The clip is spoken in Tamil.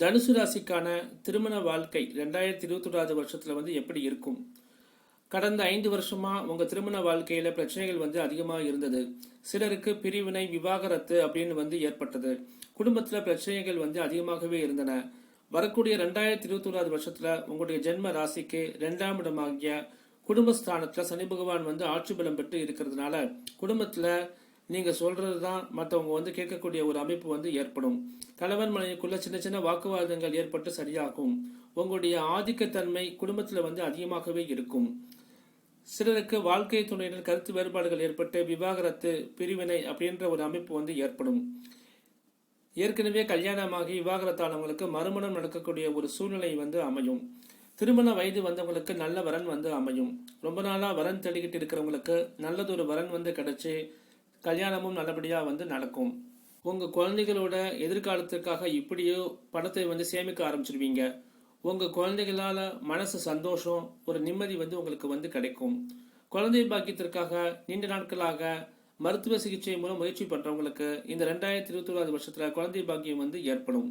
தனுசு ராசிக்கான திருமண வாழ்க்கை ரெண்டாயிரத்தி இருபத்தொடாவது வருஷத்தில் வந்து எப்படி இருக்கும்? கடந்த ஐந்து வருஷமாக உங்கள் திருமண வாழ்க்கையில் பிரச்சனைகள் வந்து அதிகமாக இருந்தது. சிலருக்கு பிரிவினை விவாகரத்து அப்படின்னு வந்து ஏற்பட்டது. குடும்பத்தில் பிரச்சனைகள் வந்து அதிகமாகவே இருந்தன. வரக்கூடிய ரெண்டாயிரத்தி இருபத்தி வருஷத்தில் உங்களுடைய ஜென்ம ராசிக்கு ரெண்டாம் இடமாகிய குடும்பஸ்தானத்தில் சனி பகவான் வந்து ஆட்சி பலம் பெற்று இருக்கிறதுனால குடும்பத்தில் நீங்கள் சொல்கிறது தான் மற்றவங்க வந்து கேட்கக்கூடிய ஒரு அமைப்பு வந்து ஏற்படும். கணவன் மனைவிக்குள்ள சின்ன சின்ன வாக்குவாதங்கள் ஏற்பட்டு சரியாகும். உங்களுடைய ஆதிக்கத்தன்மை குடும்பத்தில் வந்து அதிகமாகவே இருக்கும். சிலருக்கு வாழ்க்கை துணையினர் கருத்து வேறுபாடுகள் ஏற்பட்டு விவாகரத்து பிரிவினை அப்படின்ற ஒரு அமைப்பு வந்து ஏற்படும். ஏற்கனவே கல்யாணமாகி விவாகரத்தானவங்களுக்கு மறுமணம் நடக்கக்கூடிய ஒரு சூழ்நிலை வந்து அமையும். திருமண வயது வந்தவங்களுக்கு நல்ல வரன் வந்து அமையும். ரொம்ப நாளாக வரன் தேடிக்கிட்டு இருக்கிறவங்களுக்கு நல்லதொரு வரன் வந்து கிடைச்சி கல்யாணமும் நல்லபடியாக வந்து நடக்கும். உங்கள் குழந்தைகளோட எதிர்காலத்திற்காக இப்படியோ பணத்தை வந்து சேமிக்க ஆரம்பிச்சிருவீங்க. உங்கள் குழந்தைகளால் மனசு சந்தோஷம் ஒரு நிம்மதி வந்து உங்களுக்கு வந்து கிடைக்கும். குழந்தை பாக்கியத்திற்காக நீண்ட நாட்களாக மருத்துவ சிகிச்சை மூலம் முயற்சி பண்ணுறவங்களுக்கு இந்த ரெண்டாயிரத்தி இருபத்தி வருஷத்தில் குழந்தை பாக்கியம் வந்து ஏற்படும்.